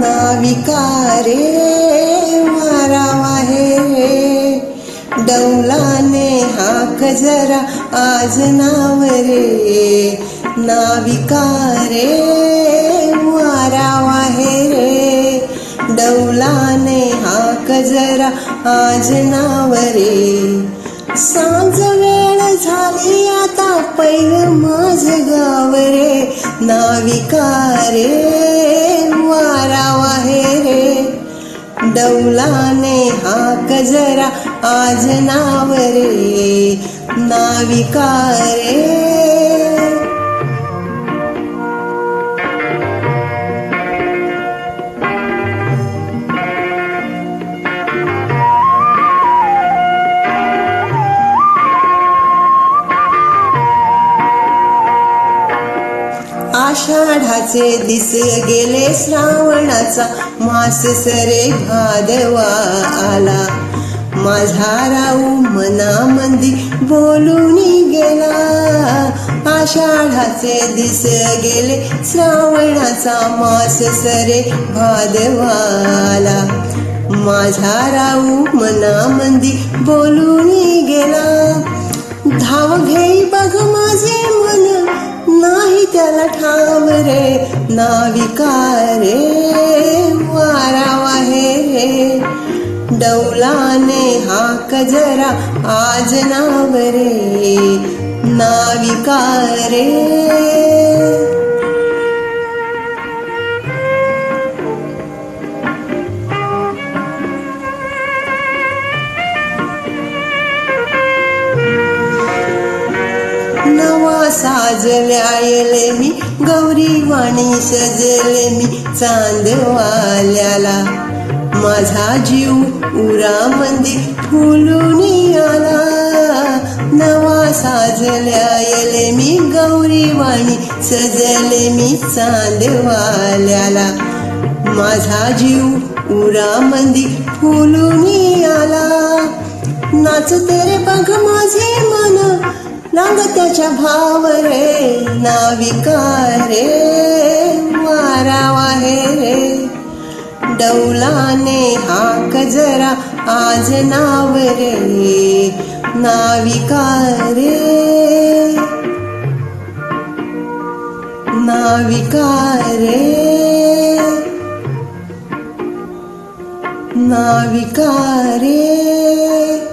नाविका रे मारावा हे रे डौलाने हाक जरा आज नाव रे नाविका रे मारावा हे रे डौलाने हाक जरा आज नाव रे सांज वेळ झाली आता पैर माझ गाव रे नाविका रे वारावा हे रे. डौलाने हाक जरा आज नाव रे. नाविका रे. आषाढाचे दिस गेले श्रावणाचा. मास सरे भादवा आला. माझा राऊ मनामंदी बोलून गेला. आषाढाचे दिस गेले श्रावणाचा. मास सरे भादवा आला. माझा राऊ मनामंदी बोलून त्याला ठाव रे नाविकारे रे वारावा रे. डौलाने हाक जरा आज नाव रे नाविका साजल्या आयले मी गौरी वाणी सजले मी चांदवाल्याला. माझा जीव उरामंदी फुलून आला. नवा साजल्या आयले मी गौरी वाणी सजले मी चांदवाल्याला. माझा जीव उरामंदी फुलून आला. नाच तेरे बघ माझे मन नाग त्याच्या भाव रे नाविका रे. मारावा हे रे डौलाने हाक जरा आज नाव रे नाविका रे नाविका रे नाविका रे